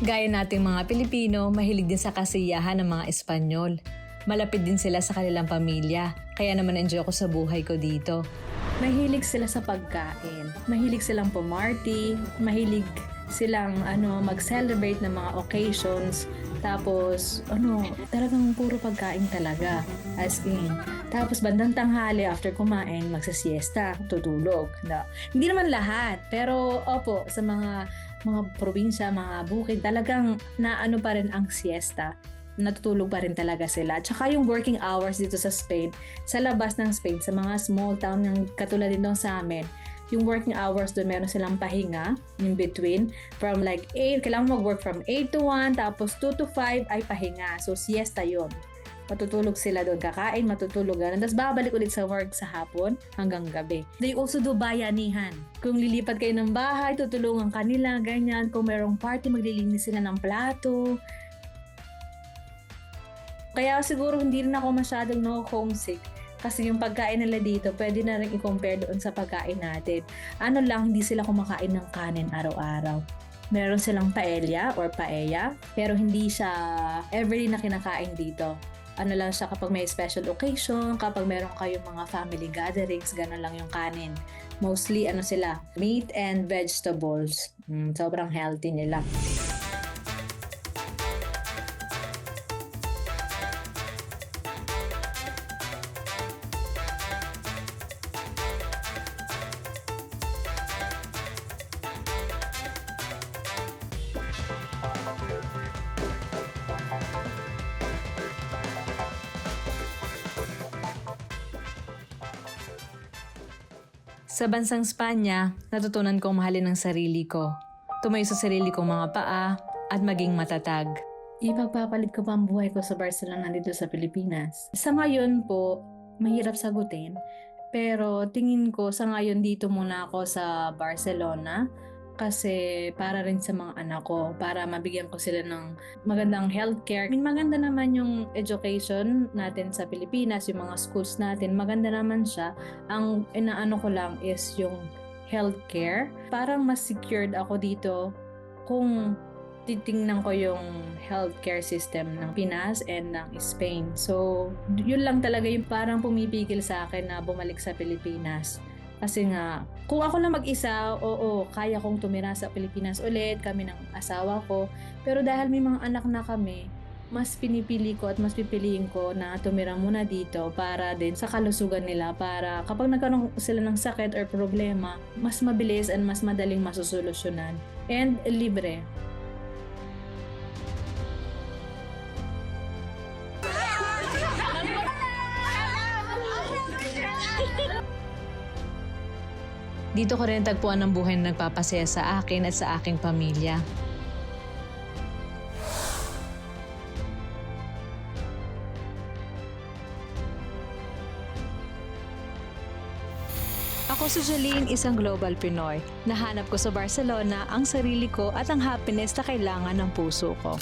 Gaya nating mga Pilipino, mahilig din sa kasiyahan ng mga Espanyol. Malapit din sila sa kanilang pamilya, kaya naman enjoy ko sa buhay ko dito. Mahilig sila sa pagkain. Mahilig silang pumarty. Mahilig silang ano mag-celebrate ng mga occasions. Tapos, ano, talagang puro pagkain talaga. As in. Tapos, bandang tanghali after kumain, magsasiesta, tutulog. Na, hindi naman lahat. Pero, opo, sa mga mga probinsya, mga bukid, talagang naano pa rin ang siesta natutulog pa rin talaga sila. Tsaka yung working hours dito sa Spain, sa labas ng Spain, sa mga small town ng katulad din doon sa amin, yung working hours doon, meron silang pahinga in between. From like 8, kailangan mag-work from 8 to 1, tapos 2 to 5 ay pahinga. So, siesta yon matutulog sila doon, kakain, matutulog, ganun. Tapos babalik ulit sa work sa hapon hanggang gabi. They also do bayanihan. Kung lilipat kayo ng bahay, tutulungan kanila, ganyan. Kung merong party, maglilinis sila ng plato, kaya siguro hindi rin ako masyadong no homesick kasi yung pagkain nila dito pwede na rin i-compare doon sa pagkain natin. Ano lang, hindi sila kumakain ng kanin araw-araw. Meron silang paella or paella pero hindi siya everyday na kinakain dito. Ano lang siya kapag may special occasion, kapag meron kayong mga family gatherings, gano'n lang yung kanin. Mostly ano sila, meat and vegetables. Mm, sobrang healthy nila. Sa bansang Spanya, natutunan kong mahalin ang sarili ko. Tumayo sa sarili kong mga paa at maging matatag. Ipagpapalit ko pa ang buhay ko sa Barcelona dito sa Pilipinas. Sa ngayon po, mahirap sagutin. Pero tingin ko sa ngayon dito muna ako sa Barcelona kasi para rin sa mga anak ko, para mabigyan ko sila ng magandang healthcare. I mean, maganda naman yung education natin sa Pilipinas, yung mga schools natin, maganda naman siya. Ang inaano ko lang is yung healthcare. Parang mas secured ako dito kung titingnan ko yung healthcare system ng Pinas and ng Spain. So, yun lang talaga yung parang pumipigil sa akin na bumalik sa Pilipinas. Kasi nga, kung ako lang mag-isa, oo, kaya kong tumira sa Pilipinas ulit, kami ng asawa ko. Pero dahil may mga anak na kami, mas pinipili ko at mas pipiliin ko na tumira muna dito para din sa kalusugan nila para kapag nagkaroon sila ng sakit or problema, mas mabilis and mas madaling masusolusyonan. And libre. Dito ko rin tagpuan ng buhay na nagpapasaya sa akin at sa aking pamilya. Ako si Jolene, isang global Pinoy. Nahanap ko sa Barcelona ang sarili ko at ang happiness na kailangan ng puso ko.